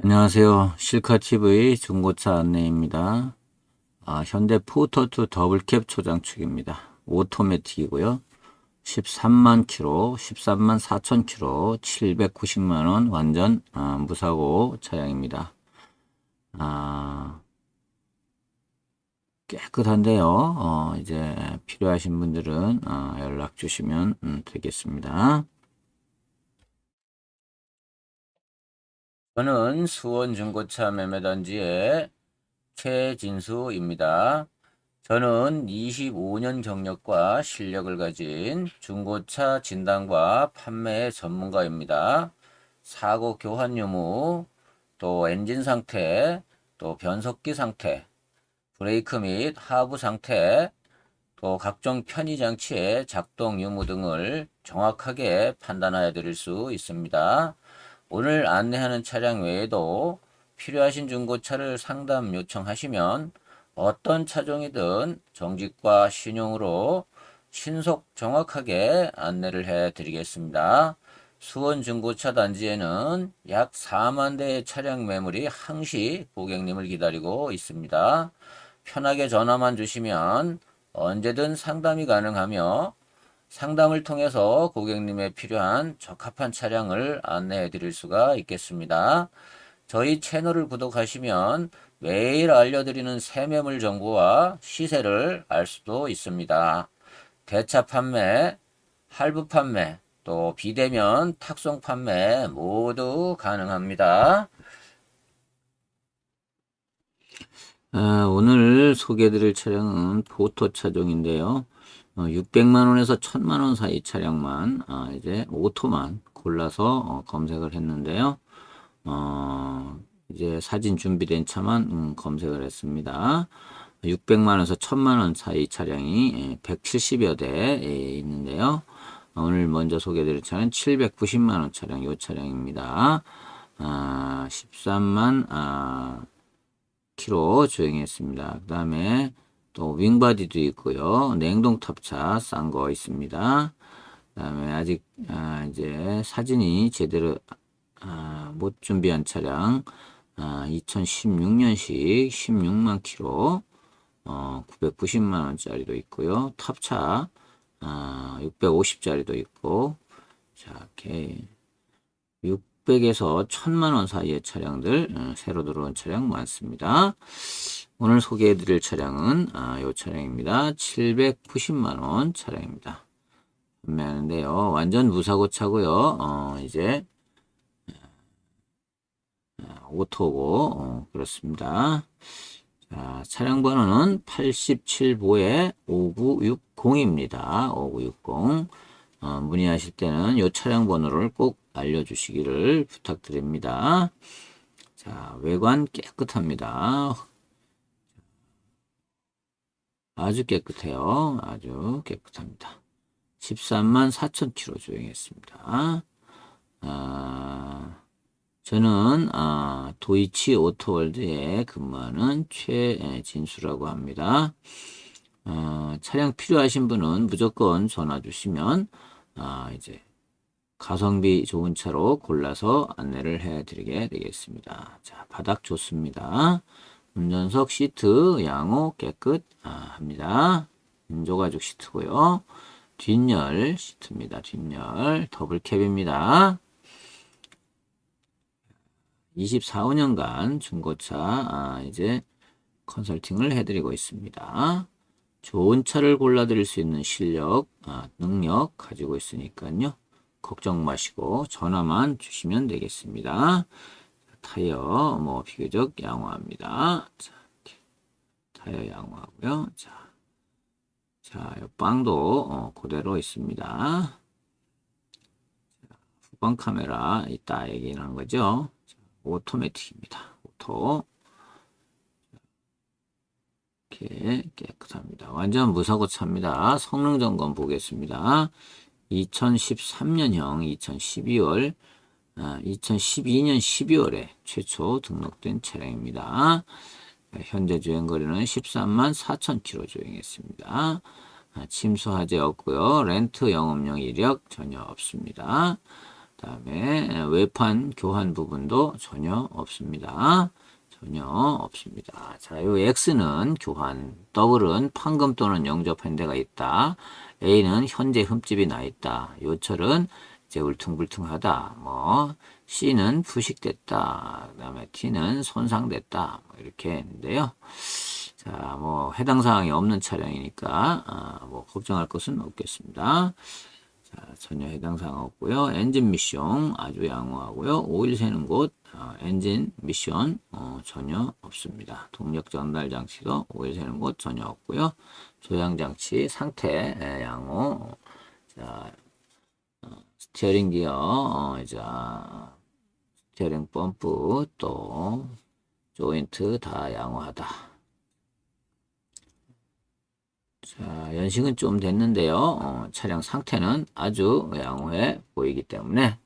안녕하세요. 실카TV 중고차 안내입니다. 아, 현대 포터2 더블캡 초장축입니다. 오토매틱이고요. 13만 킬로, 13만 4천 킬로, 790만원 완전 아, 무사고 차량입니다. 아, 깨끗한데요. 어, 이제 필요하신 분들은 아, 연락 주시면 음, 되겠습니다. 저는 수원 중고차 매매 단지의 최진수입니다. 저는 25년 경력과 실력을 가진 중고차 진단과 판매 전문가입니다. 사고 교환 유무, 또 엔진 상태, 또 변속기 상태, 브레이크 및 하부 상태, 또 각종 편의 장치의 작동 유무 등을 정확하게 판단하여 드릴 수 있습니다. 오늘 안내하는 차량 외에도 필요하신 중고차를 상담 요청하시면 어떤 차종이든 정직과 신용으로 신속 정확하게 안내를 해 드리겠습니다. 수원 중고차 단지에는 약 4만 대의 차량 매물이 항시 고객님을 기다리고 있습니다. 편하게 전화만 주시면 언제든 상담이 가능하며 상담을 통해서 고객님의 필요한 적합한 차량을 안내해 드릴 수가 있겠습니다. 저희 채널을 구독하시면 매일 알려드리는 새매물 정보와 시세를 알 수도 있습니다. 대차 판매, 할부 판매, 또 비대면 탁송 판매 모두 가능합니다. 아, 오늘 소개해드릴 차량은 포토 차종인데요. 어, 600만 원에서 1000만 원 사이 차량만 아, 이제 오토만 골라서 어, 검색을 했는데요. 어, 이제 사진 준비된 차만 음, 검색을 했습니다. 600만 원에서 1000만 원 사이 차량이 170여 대 예, 있는데요. 오늘 먼저 소개드릴 차는 790만 원 차량 이 차량입니다. 아, 13만 아, 키로 주행했습니다. 그 다음에 또 윙바디도 있고요. 냉동 탑차 싼 거 있습니다. 그 다음에 아직 아, 이제 사진이 제대로 아, 못 준비한 차량 아, 2016년식 16만 킬로 어, 990만 원짜리도 있고요. 탑차 아, 650짜리도 있고 자 이렇게 600에서 1000만 원 사이의 차량들 어, 새로 들어온 차량 많습니다. 오늘 소개해 드릴 차량은 아, 요 차량입니다. 790만 원 차량입니다. 판매하는데요. 완전 무사고 차고요. 어, 이제 아, 오토고 어, 그렇습니다. 자, 차량 번호는 87보에 5960입니다. 5960. 어, 문의하실 때는 이 차량 번호를 꼭 알려주시기를 부탁드립니다. 자, 외관 깨끗합니다. 아주 깨끗해요. 아주 깨끗합니다. 13만 4천 킬로 주행했습니다. 아, 저는 아, 도이치 오토월드에 근무하는 최진수라고 합니다. 아, 차량 필요하신 분은 무조건 전화 주시면 아, 이제 가성비 좋은 차로 골라서 안내를 해 드리게 되겠습니다. 자, 바닥 좋습니다. 운전석 시트 양호 깨끗 아, 합니다. 인조가죽 시트고요. 뒷열 시트입니다. 뒷열 더블 캡입니다. 24, 5년간 중고차 아, 이제 컨설팅을 해드리고 있습니다. 좋은 차를 골라드릴 수 있는 실력, 아, 능력 가지고 있으니까요. 걱정 마시고 전화만 주시면 되겠습니다. 타이어 뭐 비교적 양호합니다. 자, 타이어 양호하고요. 자, 자, 빵도 어, 그대로 있습니다. 후방 카메라 있다 얘기하는 거죠. 자, 오토매틱입니다. 오토. 이렇게 깨끗합니다. 완전 무사고 차입니다. 성능 점검 보겠습니다. 2013년형 2012월 아, 2012년 12월에 최초 등록된 차량입니다. 현재 주행거리는 13만 4천 킬로 주행했습니다. 아, 침수 화재 없고요. 렌트 영업용 이력 전혀 없습니다. 그다음에 외판 교환 부분도 전혀 없습니다. 전혀 없습니다. 자, 요 X는 교환, 더블은 판금 또는 영접 현대가 있다. A는 현재 흠집이 나 있다. 요철은 이제 울퉁불퉁하다. 뭐 C는 부식됐다. 그다음에 T는 손상됐다. 뭐 이렇게 했는데요. 자, 뭐 해당 사항이 없는 차량이니까 아, 뭐 걱정할 것은 없겠습니다. 자, 전혀 해당 사항 없고요. 엔진 미션 아주 양호하고요. 오일 새는 곳 어, 엔진 미션 어, 전혀 없습니다. 동력 전달 장치도 오일 새는 곳 전혀 없고요. 조향 장치 상태 예, 양호. 자, 어, 스티어링 기어 어, 자, 스티어링 펌프 또 조인트 다 양호하다. 자, 연식은 좀 됐는데요. 어, 차량 상태는 아주 양호해 보이기 때문에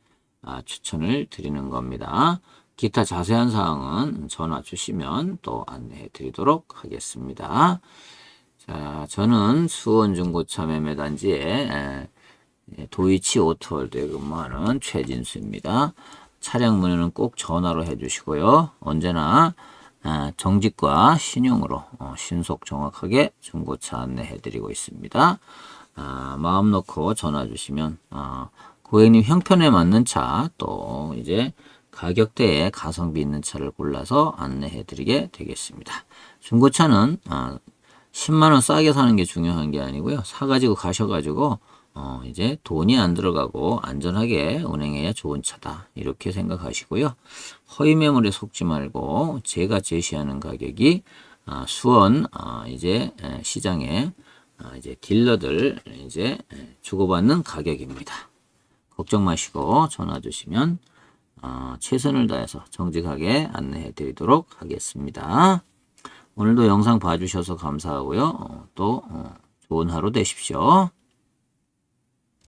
아, 추천을 드리는 겁니다. 기타 자세한 사항은 전화 주시면 또 안내해 드리도록 하겠습니다. 자, 저는 수원 중고차 매매단지에 도이치 오토월드에 근무하는 최진수입니다. 차량 문의는 꼭 전화로 해주시고요. 언제나 아, 정직과 신용으로 어, 신속 정확하게 중고차 안내해 드리고 있습니다. 아, 마음 놓고 전화 주시면 아, 고객님 형편에 맞는 차 또 이제 가격대에 가성비 있는 차를 골라서 안내해 드리게 되겠습니다. 중고차는 아, 10만 원 싸게 사는 게 중요한 게 아니고요. 사가지고 가셔가지고 어, 이제 돈이 안 들어가고 안전하게 운행해야 좋은 차다. 이렇게 생각하시고요. 허위 매물에 속지 말고 제가 제시하는 가격이 아, 수원 아, 이제 에, 시장에 아, 이제 딜러들 이제 에, 주고받는 가격입니다. 걱정 마시고 전화 주시면 어, 최선을 다해서 정직하게 안내해 드리도록 하겠습니다. 오늘도 영상 봐주셔서 감사하고요. 어, 또 어, 좋은 하루 되십시오.